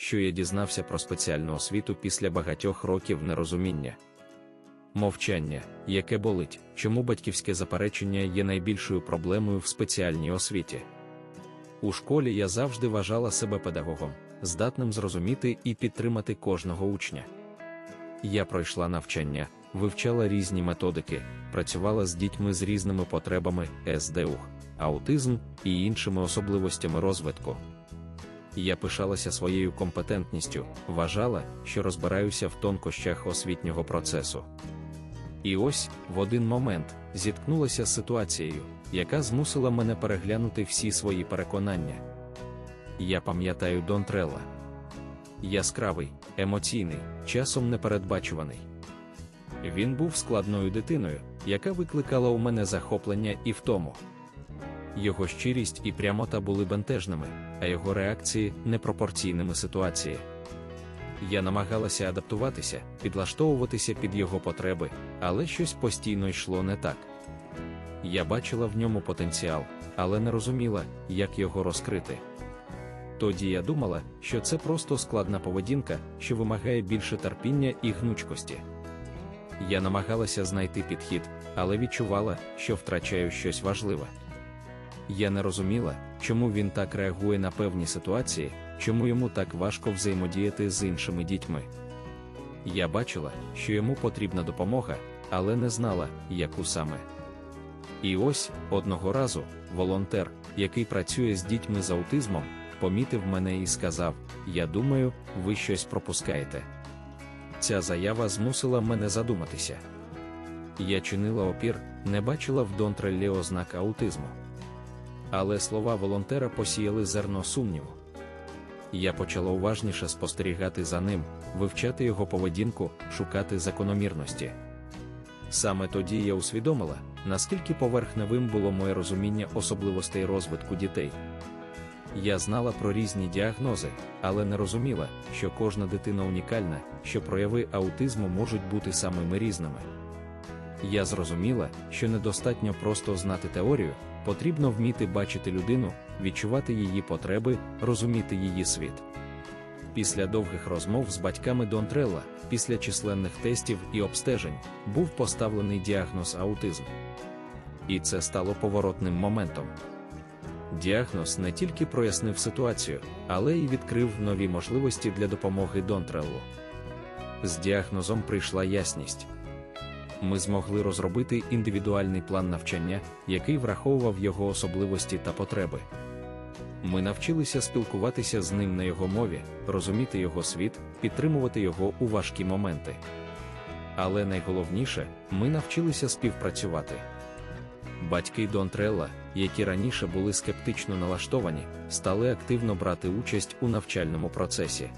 що я дізнався про спеціальну освіту після багатьох років нерозуміння. Мовчання, яке болить, чому батьківське заперечення є найбільшою проблемою в спеціальній освіті. У школі я завжди вважала себе педагогом, здатним зрозуміти і підтримати кожного учня. Я пройшла навчання, вивчала різні методики, працювала з дітьми з різними потребами СДУ, аутизм і іншими особливостями розвитку. Я пишалася своєю компетентністю, вважала, що розбираюся в тонкощах освітнього процесу. І ось в один момент зіткнулася з ситуацією, яка змусила мене переглянути всі свої переконання. Я пам'ятаю Дон Трелла. Яскравий, емоційний, часом непередбачуваний. Він був складною дитиною, яка викликала у мене захоплення і втому. Його щирість і прямота були бентежними, а його реакції непропорційними ситуації. Я намагалася адаптуватися, підлаштовуватися під його потреби, але щось постійно йшло не так. Я бачила в ньому потенціал, але не розуміла, як його розкрити. Тоді я думала, що це просто складна поведінка, що вимагає більше терпіння і гнучкості. Я намагалася знайти підхід, але відчувала, що втрачаю щось важливе. Я не розуміла, чому він так реагує на певні ситуації, чому йому так важко взаємодіяти з іншими дітьми. Я бачила, що йому потрібна допомога, але не знала, яку саме. І ось одного разу волонтер, який працює з дітьми з аутизмом, помітив мене і сказав: Я думаю, ви щось пропускаєте. Ця заява змусила мене задуматися. Я чинила опір, не бачила в Донтреллі ознак аутизму. Але слова волонтера посіяли зерно сумніву. Я почала уважніше спостерігати за ним, вивчати його поведінку, шукати закономірності. Саме тоді я усвідомила, наскільки поверхневим було моє розуміння особливостей розвитку дітей. Я знала про різні діагнози, але не розуміла, що кожна дитина унікальна, що прояви аутизму можуть бути самими різними. Я зрозуміла, що недостатньо просто знати теорію, потрібно вміти бачити людину, відчувати її потреби, розуміти її світ. Після довгих розмов з батьками Донтрелла, після численних тестів і обстежень, був поставлений діагноз аутизм. І це стало поворотним моментом. Діагноз не тільки прояснив ситуацію, але й відкрив нові можливості для допомоги Донтреллу. З діагнозом прийшла ясність. Ми змогли розробити індивідуальний план навчання, який враховував його особливості та потреби. Ми навчилися спілкуватися з ним на його мові, розуміти його світ, підтримувати його у важкі моменти. Але найголовніше, ми навчилися співпрацювати. Батьки Донтрелла, які раніше були скептично налаштовані, стали активно брати участь у навчальному процесі.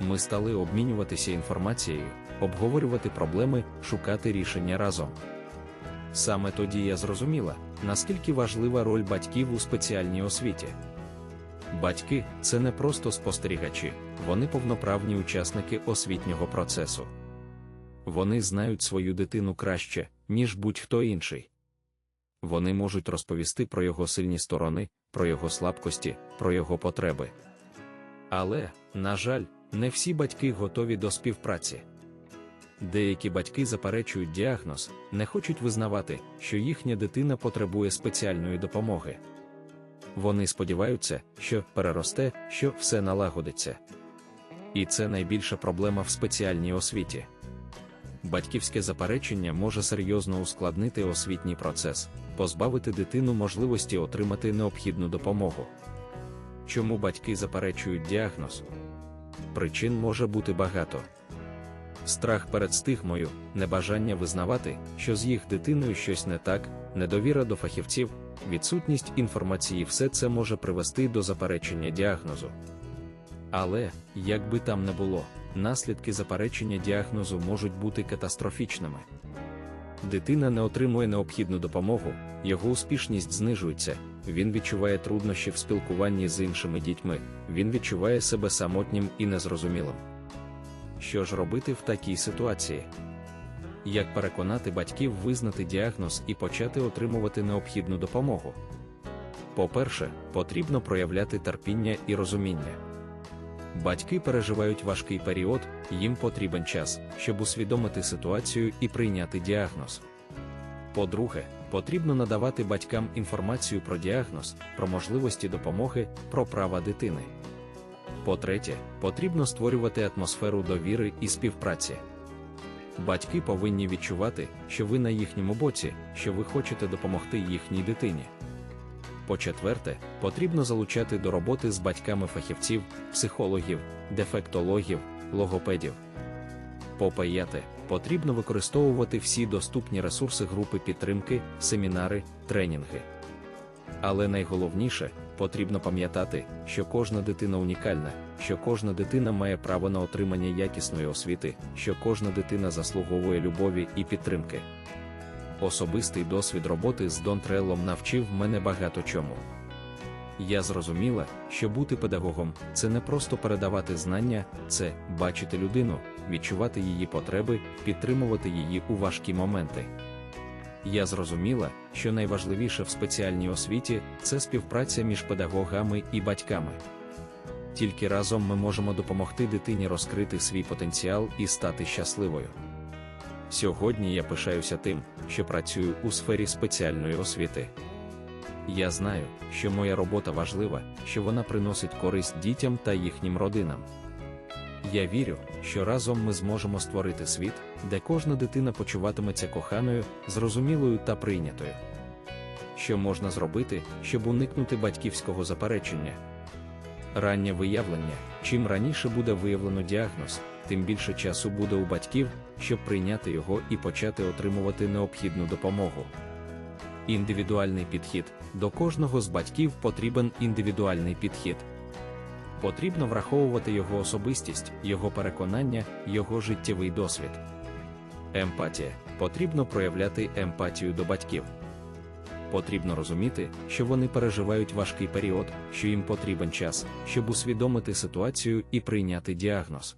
Ми стали обмінюватися інформацією, обговорювати проблеми, шукати рішення разом. Саме тоді я зрозуміла, наскільки важлива роль батьків у спеціальній освіті. Батьки це не просто спостерігачі, вони повноправні учасники освітнього процесу. Вони знають свою дитину краще, ніж будь-хто інший. Вони можуть розповісти про його сильні сторони, про його слабкості, про його потреби. Але, на жаль, не всі батьки готові до співпраці. Деякі батьки заперечують діагноз, не хочуть визнавати, що їхня дитина потребує спеціальної допомоги. Вони сподіваються, що переросте, що все налагодиться. І це найбільша проблема в спеціальній освіті. Батьківське заперечення може серйозно ускладнити освітній процес, позбавити дитину можливості отримати необхідну допомогу. Чому батьки заперечують діагноз? Причин може бути багато. Страх перед стигмою, небажання визнавати, що з їх дитиною щось не так, недовіра до фахівців, відсутність інформації все це може привести до заперечення діагнозу. Але, як би там не було, наслідки заперечення діагнозу можуть бути катастрофічними. Дитина не отримує необхідну допомогу, його успішність знижується, він відчуває труднощі в спілкуванні з іншими дітьми, він відчуває себе самотнім і незрозумілим. Що ж робити в такій ситуації? Як переконати батьків визнати діагноз і почати отримувати необхідну допомогу? По-перше, потрібно проявляти терпіння і розуміння. Батьки переживають важкий період, їм потрібен час, щоб усвідомити ситуацію і прийняти діагноз. По-друге, потрібно надавати батькам інформацію про діагноз, про можливості допомоги, про права дитини. По-третє, потрібно створювати атмосферу довіри і співпраці. Батьки повинні відчувати, що ви на їхньому боці, що ви хочете допомогти їхній дитині. По-четверте, потрібно залучати до роботи з батьками фахівців, психологів, дефектологів, логопедів. По-п'яте, потрібно використовувати всі доступні ресурси групи підтримки, семінари, тренінги. Але найголовніше, потрібно пам'ятати, що кожна дитина унікальна, що кожна дитина має право на отримання якісної освіти, що кожна дитина заслуговує любові і підтримки. Особистий досвід роботи з Донтреллом навчив мене багато чому. Я зрозуміла, що бути педагогом це не просто передавати знання, це бачити людину, відчувати її потреби, підтримувати її у важкі моменти. Я зрозуміла, що найважливіше в спеціальній освіті це співпраця між педагогами і батьками. Тільки разом ми можемо допомогти дитині розкрити свій потенціал і стати щасливою. Сьогодні я пишаюся тим, що працюю у сфері спеціальної освіти. Я знаю, що моя робота важлива, що вона приносить користь дітям та їхнім родинам. Я вірю, що разом ми зможемо створити світ, де кожна дитина почуватиметься коханою, зрозумілою та прийнятою. Що можна зробити, щоб уникнути батьківського заперечення? Раннє виявлення: чим раніше буде виявлено діагноз, тим більше часу буде у батьків, щоб прийняти його і почати отримувати необхідну допомогу. Індивідуальний підхід до кожного з батьків потрібен індивідуальний підхід. Потрібно враховувати його особистість, його переконання, його життєвий досвід. Емпатія потрібно проявляти емпатію до батьків. Потрібно розуміти, що вони переживають важкий період, що їм потрібен час, щоб усвідомити ситуацію і прийняти діагноз.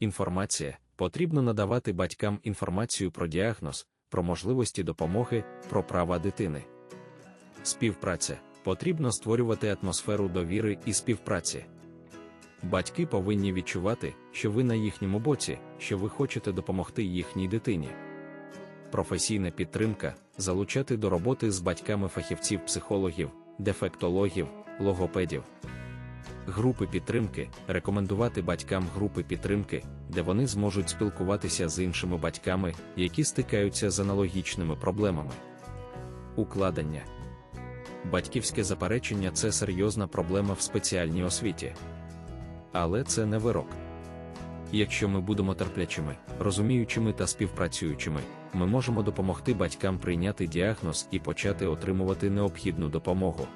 Інформація потрібно надавати батькам інформацію про діагноз, про можливості допомоги, про права дитини. Співпраця потрібно створювати атмосферу довіри і співпраці. Батьки повинні відчувати, що ви на їхньому боці, що ви хочете допомогти їхній дитині. Професійна підтримка залучати до роботи з батьками фахівців, психологів, дефектологів, логопедів. Групи підтримки рекомендувати батькам групи підтримки, де вони зможуть спілкуватися з іншими батьками, які стикаються з аналогічними проблемами. Укладення батьківське заперечення це серйозна проблема в спеціальній освіті. Але це не вирок. Якщо ми будемо терплячими, розуміючими та співпрацюючими, ми можемо допомогти батькам прийняти діагноз і почати отримувати необхідну допомогу.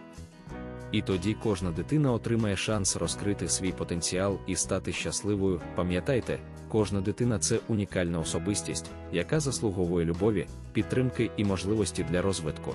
І тоді кожна дитина отримає шанс розкрити свій потенціал і стати щасливою. Пам'ятайте, кожна дитина це унікальна особистість, яка заслуговує любові, підтримки і можливості для розвитку.